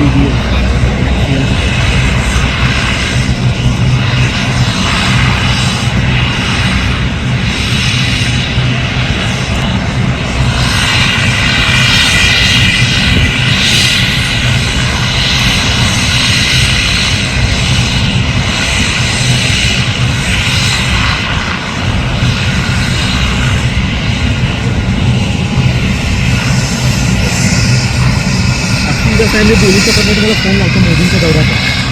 video. Modi साहेब मी बोलू शकत नाही फोन लावतो मोदींच्या दौऱ्याचा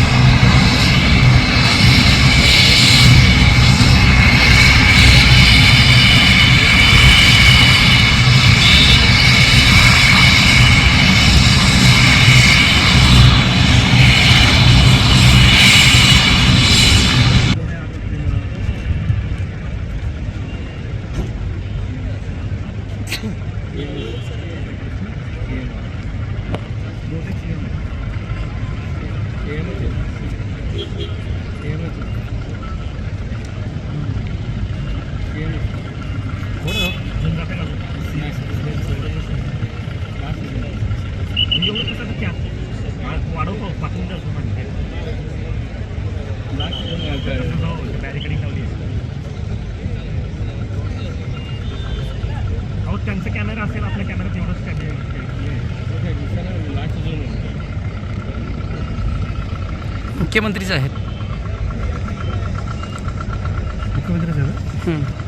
Yeah. अहो त्यांचा कॅमेरा असेल आपल्या कॅमेरा तेवढंच मुख्यमंत्रीच आहेत. मुख्यमंत्री साहेब